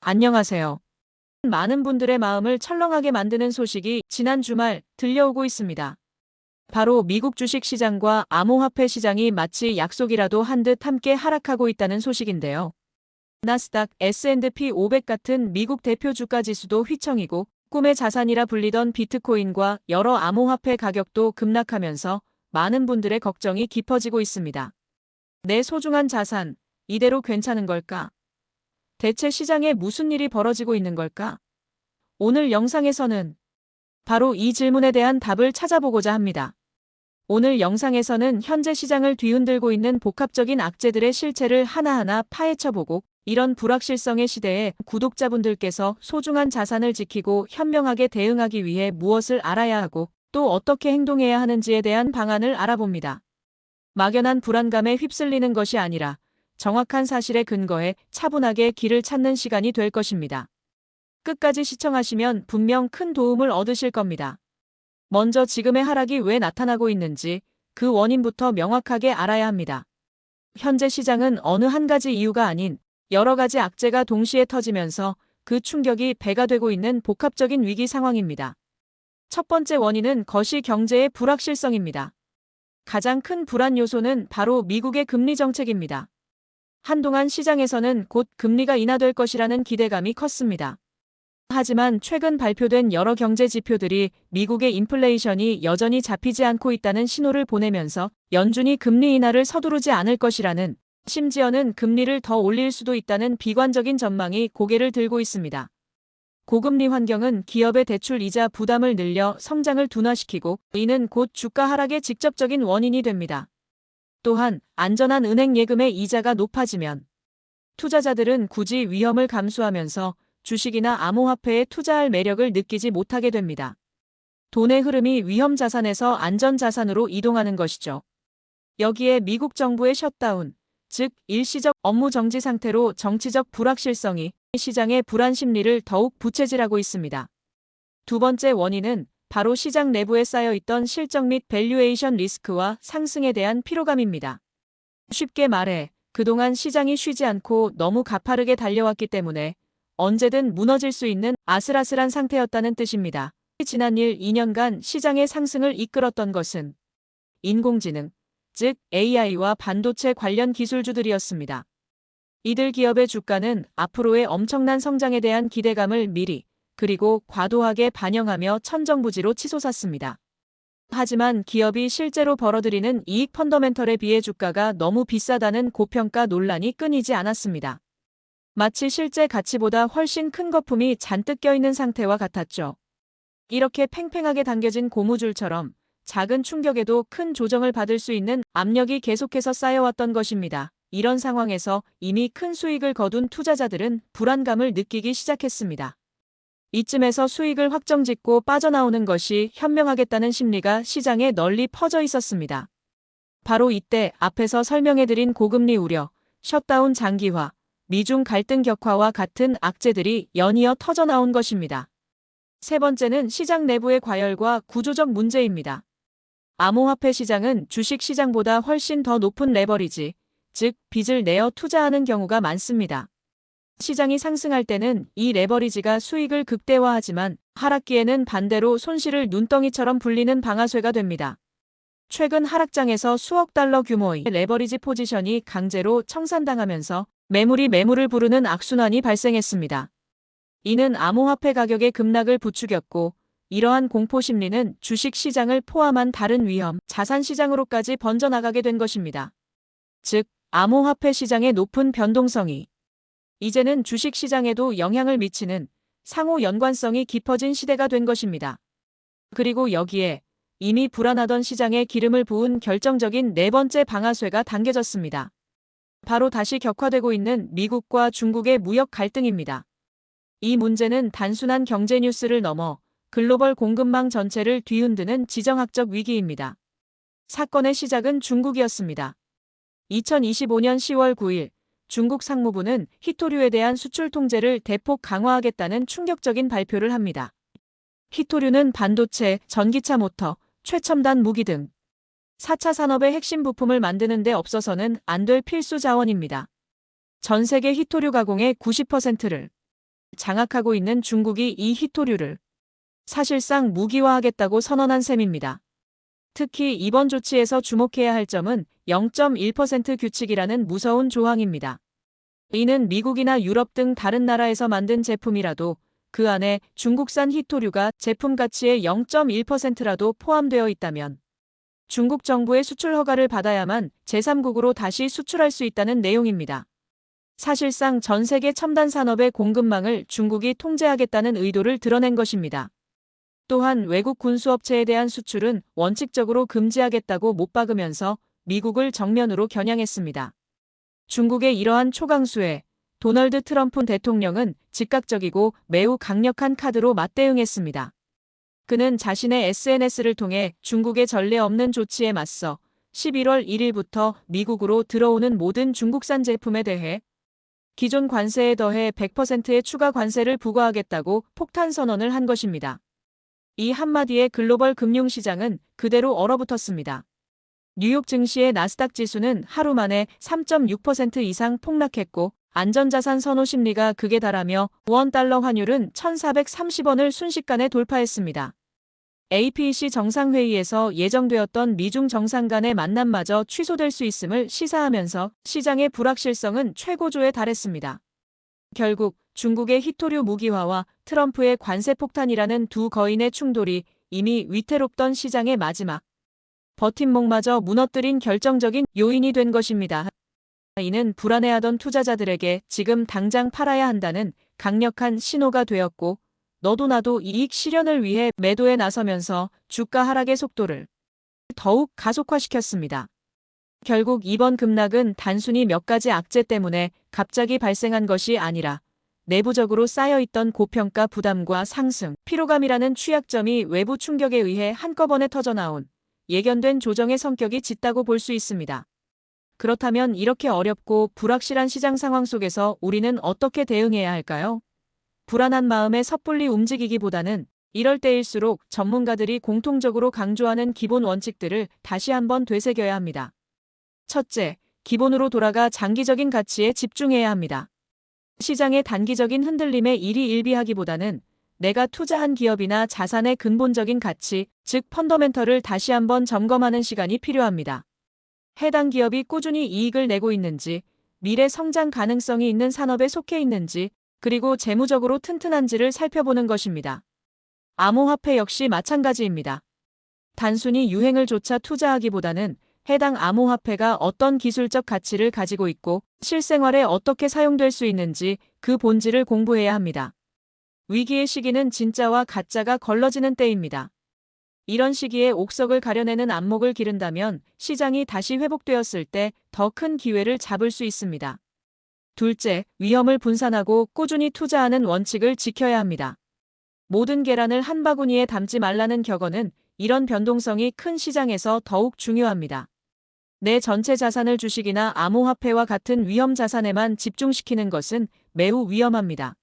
안녕하세요. 많은 분들의 마음을 철렁하게 만드는 소식이 지난 주말 들려오고 있습니다. 바로 미국 주식 시장과 암호화폐 시장이 마치 약속이라도 한 듯 함께 하락하고 있다는 소식인데요. 나스닥, S&P 500 같은 미국 대표 주가 지수도 휘청이고 꿈의 자산이라 불리던 비트코인과 여러 암호화폐 가격도 급락하면서 많은 분들의 걱정이 깊어지고 있습니다. 내 소중한 자산, 이대로 괜찮은 걸까? 대체 시장에 무슨 일이 벌어지고 있는 걸까? 오늘 영상에서는 바로 이 질문에 대한 답을 찾아보고자 합니다. 오늘 영상에서는 현재 시장을 뒤흔들고 있는 복합적인 악재들의 실체를 하나하나 파헤쳐보고 이런 불확실성의 시대에 구독자분들께서 소중한 자산을 지키고 현명하게 대응하기 위해 무엇을 알아야 하고 또 어떻게 행동해야 하는지에 대한 방안을 알아봅니다. 막연한 불안감에 휩쓸리는 것이 아니라 정확한 사실에 근거해 차분하게 길을 찾는 시간이 될 것입니다. 끝까지 시청하시면 분명 큰 도움을 얻으실 겁니다. 먼저 지금의 하락이 왜 나타나고 있는지 그 원인부터 명확하게 알아야 합니다. 현재 시장은 어느 한 가지 이유가 아닌 여러 가지 악재가 동시에 터지면서 그 충격이 배가 되고 있는 복합적인 위기 상황입니다. 첫 번째 원인은 거시 경제의 불확실성입니다. 가장 큰 불안 요소는 바로 미국의 금리 정책입니다. 한동안 시장에서는 곧 금리가 인하될 것이라는 기대감이 컸습니다. 하지만 최근 발표된 여러 경제 지표들이 미국의 인플레이션이 여전히 잡히지 않고 있다는 신호를 보내면서 연준이 금리 인하를 서두르지 않을 것이라는 심지어는 금리를 더 올릴 수도 있다는 비관적인 전망이 고개를 들고 있습니다. 고금리 환경은 기업의 대출 이자 부담을 늘려 성장을 둔화시키고 이는 곧 주가 하락의 직접적인 원인이 됩니다. 또한 안전한 은행 예금의 이자가 높아지면 투자자들은 굳이 위험을 감수하면서 주식이나 암호화폐에 투자할 매력을 느끼지 못하게 됩니다. 돈의 흐름이 위험 자산에서 안전 자산으로 이동하는 것이죠. 여기에 미국 정부의 셧다운, 즉 일시적 업무 정지 상태로 정치적 불확실성이 시장의 불안 심리를 더욱 부채질하고 있습니다. 두 번째 원인은 바로 시장 내부에 쌓여 있던 실적 및 밸류에이션 리스크와 상승에 대한 피로감입니다. 쉽게 말해 그동안 시장이 쉬지 않고 너무 가파르게 달려왔기 때문에 언제든 무너질 수 있는 아슬아슬한 상태였다는 뜻입니다. 지난 1, 2년간 시장의 상승을 이끌었던 것은 인공지능, 즉 AI와 반도체 관련 기술주들이었습니다. 이들 기업의 주가는 앞으로의 엄청난 성장에 대한 기대감을 미리 그리고 과도하게 반영하며 천정부지로 치솟았습니다. 하지만 기업이 실제로 벌어들이는 이익 펀더멘털에 비해 주가가 너무 비싸다는 고평가 논란이 끊이지 않았습니다. 마치 실제 가치보다 훨씬 큰 거품이 잔뜩 껴있는 상태와 같았죠. 이렇게 팽팽하게 당겨진 고무줄처럼 작은 충격에도 큰 조정을 받을 수 있는 압력이 계속해서 쌓여왔던 것입니다. 이런 상황에서 이미 큰 수익을 거둔 투자자들은 불안감을 느끼기 시작했습니다. 이쯤에서 수익을 확정짓고 빠져나오는 것이 현명하겠다는 심리가 시장에 널리 퍼져 있었습니다. 바로 이때 앞에서 설명해드린 고금리 우려, 셧다운 장기화, 미중 갈등 격화와 같은 악재들이 연이어 터져나온 것입니다. 세 번째는 시장 내부의 과열과 구조적 문제입니다. 암호화폐 시장은 주식 시장보다 훨씬 더 높은 레버리지, 즉 빚을 내어 투자하는 경우가 많습니다. 시장이 상승할 때는 이 레버리지가 수익을 극대화하지만 하락기에는 반대로 손실을 눈덩이처럼 불리는 방아쇠가 됩니다. 최근 하락장에서 수억 달러 규모의 레버리지 포지션이 강제로 청산당하면서 매물이 매물을 부르는 악순환이 발생했습니다. 이는 암호화폐 가격의 급락을 부추겼고 이러한 공포 심리는 주식 시장을 포함한 다른 위험, 자산 시장으로까지 번져나가게 된 것입니다. 즉, 암호화폐 시장의 높은 변동성이 이제는 주식 시장에도 영향을 미치는 상호 연관성이 깊어진 시대가 된 것입니다. 그리고 여기에 이미 불안하던 시장에 기름을 부은 결정적인 네 번째 방아쇠가 당겨졌습니다. 바로 다시 격화되고 있는 미국과 중국의 무역 갈등입니다. 이 문제는 단순한 경제 뉴스를 넘어 글로벌 공급망 전체를 뒤흔드는 지정학적 위기입니다. 사건의 시작은 중국이었습니다. 2025년 10월 9일 중국 상무부는 히토류에 대한 수출 통제를 대폭 강화하겠다는 충격적인 발표를 합니다. 히토류는 반도체, 전기차 모터, 최첨단 무기 등 4차 산업의 핵심 부품을 만드는 데 없어서는 안 될 필수 자원입니다. 전 세계 히토류 가공의 90%를 장악하고 있는 중국이 이 히토류를 사실상 무기화하겠다고 선언한 셈입니다. 특히 이번 조치에서 주목해야 할 점은 0.1% 규칙이라는 무서운 조항입니다. 이는 미국이나 유럽 등 다른 나라에서 만든 제품이라도 그 안에 중국산 히토류가 제품 가치의 0.1%라도 포함되어 있다면 중국 정부의 수출 허가를 받아야만 제3국으로 다시 수출할 수 있다는 내용입니다. 사실상 전 세계 첨단 산업의 공급망을 중국이 통제하겠다는 의도를 드러낸 것입니다. 또한 외국 군수업체에 대한 수출은 원칙적으로 금지하겠다고 못 박으면서 미국을 정면으로 겨냥했습니다. 중국의 이러한 초강수에 도널드 트럼프 대통령은 즉각적이고 매우 강력한 카드로 맞대응했습니다. 그는 자신의 SNS를 통해 중국의 전례 없는 조치에 맞서 11월 1일부터 미국으로 들어오는 모든 중국산 제품에 대해 기존 관세에 더해 100%의 추가 관세를 부과하겠다고 폭탄 선언을 한 것입니다. 이 한마디에 글로벌 금융시장은 그대로 얼어붙었습니다. 뉴욕 증시의 나스닥 지수는 하루 만에 3.6% 이상 폭락했고 안전자산 선호 심리가 극에 달하며 원 달러 환율은 1,430원을 순식간에 돌파했습니다. APEC 정상회의에서 예정되었던 미중 정상 간의 만남마저 취소될 수 있음을 시사하면서 시장의 불확실성은 최고조에 달했습니다. 결국 중국의 히토류 무기화와 트럼프의 관세 폭탄이라는 두 거인의 충돌이 이미 위태롭던 시장의 마지막 버팀목마저 무너뜨린 결정적인 요인이 된 것입니다. 이는 불안해하던 투자자들에게 지금 당장 팔아야 한다는 강력한 신호가 되었고 너도 나도 이익 실현을 위해 매도에 나서면서 주가 하락의 속도를 더욱 가속화시켰습니다. 결국 이번 급락은 단순히 몇 가지 악재 때문에 갑자기 발생한 것이 아니라 내부적으로 쌓여있던 고평가 부담과 상승, 피로감이라는 취약점이 외부 충격에 의해 한꺼번에 터져나온 예견된 조정의 성격이 짙다고 볼 수 있습니다. 그렇다면 이렇게 어렵고 불확실한 시장 상황 속에서 우리는 어떻게 대응해야 할까요? 불안한 마음에 섣불리 움직이기보다는 이럴 때일수록 전문가들이 공통적으로 강조하는 기본 원칙들을 다시 한번 되새겨야 합니다. 첫째, 기본으로 돌아가 장기적인 가치에 집중해야 합니다. 시장의 단기적인 흔들림에 일이 일비하기보다는 내가 투자한 기업이나 자산의 근본적인 가치, 즉 펀더멘털을 다시 한번 점검하는 시간이 필요합니다. 해당 기업이 꾸준히 이익을 내고 있는지, 미래 성장 가능성이 있는 산업에 속해 있는지, 그리고 재무적으로 튼튼한지를 살펴보는 것입니다. 암호화폐 역시 마찬가지입니다. 단순히 유행을 조차 투자하기보다는 해당 암호화폐가 어떤 기술적 가치를 가지고 있고 실생활에 어떻게 사용될 수 있는지 그 본질을 공부해야 합니다. 위기의 시기는 진짜와 가짜가 걸러지는 때입니다. 이런 시기에 옥석을 가려내는 안목을 기른다면 시장이 다시 회복되었을 때 더 큰 기회를 잡을 수 있습니다. 둘째, 위험을 분산하고 꾸준히 투자하는 원칙을 지켜야 합니다. 모든 계란을 한 바구니에 담지 말라는 격언은 이런 변동성이 큰 시장에서 더욱 중요합니다. 내 전체 자산을 주식이나 암호화폐와 같은 위험 자산에만 집중시키는 것은 매우 위험합니다.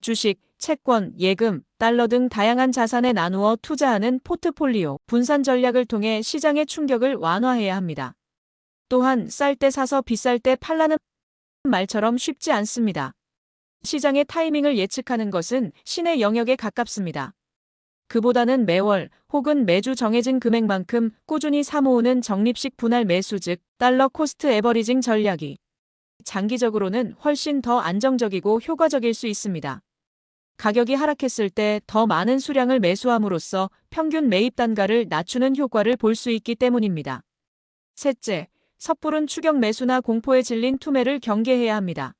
주식, 채권, 예금, 달러 등 다양한 자산에 나누어 투자하는 포트폴리오 분산 전략을 통해 시장의 충격을 완화해야 합니다. 또한 쌀 때 사서 비쌀 때 팔라는 말처럼 쉽지 않습니다. 시장의 타이밍을 예측하는 것은 신의 영역에 가깝습니다. 그보다는 매월 혹은 매주 정해진 금액만큼 꾸준히 사모으는 적립식 분할 매수 즉 달러 코스트 에버리징 전략이 장기적으로는 훨씬 더 안정적이고 효과적일 수 있습니다. 가격이 하락했을 때 더 많은 수량을 매수함으로써 평균 매입 단가를 낮추는 효과를 볼 수 있기 때문입니다. 셋째, 섣부른 추격 매수나 공포에 질린 투매를 경계해야 합니다.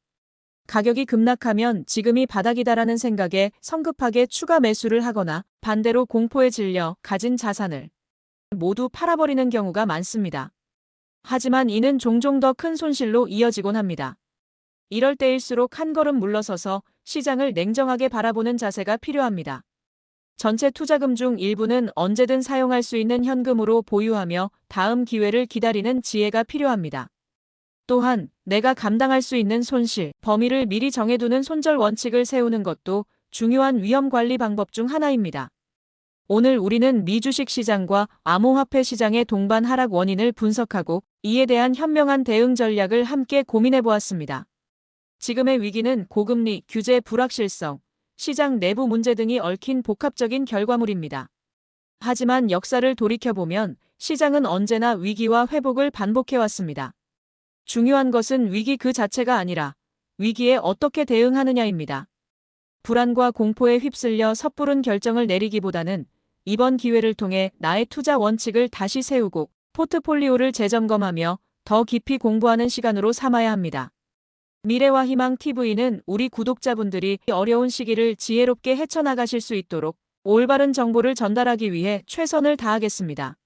가격이 급락하면 지금이 바닥이다라는 생각에 성급하게 추가 매수를 하거나 반대로 공포에 질려 가진 자산을 모두 팔아버리는 경우가 많습니다. 하지만 이는 종종 더 큰 손실로 이어지곤 합니다. 이럴 때일수록 한 걸음 물러서서 시장을 냉정하게 바라보는 자세가 필요합니다. 전체 투자금 중 일부는 언제든 사용할 수 있는 현금으로 보유하며 다음 기회를 기다리는 지혜가 필요합니다. 또한 내가 감당할 수 있는 손실, 범위를 미리 정해두는 손절 원칙을 세우는 것도 중요한 위험 관리 방법 중 하나입니다. 오늘 우리는 미주식 시장과 암호화폐 시장의 동반 하락 원인을 분석하고 이에 대한 현명한 대응 전략을 함께 고민해 보았습니다. 지금의 위기는 고금리, 규제 불확실성, 시장 내부 문제 등이 얽힌 복합적인 결과물입니다. 하지만 역사를 돌이켜보면 시장은 언제나 위기와 회복을 반복해왔습니다. 중요한 것은 위기 그 자체가 아니라 위기에 어떻게 대응하느냐입니다. 불안과 공포에 휩쓸려 섣부른 결정을 내리기보다는 이번 기회를 통해 나의 투자 원칙을 다시 세우고 포트폴리오를 재점검하며 더 깊이 공부하는 시간으로 삼아야 합니다. 미래와 희망 TV는 우리 구독자분들이 어려운 시기를 지혜롭게 헤쳐나가실 수 있도록 올바른 정보를 전달하기 위해 최선을 다하겠습니다.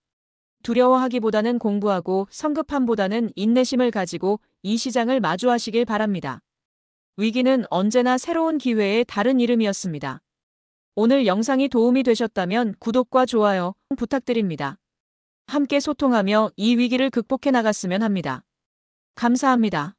두려워하기보다는 공부하고 성급함보다는 인내심을 가지고 이 시장을 마주하시길 바랍니다. 위기는 언제나 새로운 기회의 다른 이름이었습니다. 오늘 영상이 도움이 되셨다면 구독과 좋아요 부탁드립니다. 함께 소통하며 이 위기를 극복해 나갔으면 합니다. 감사합니다.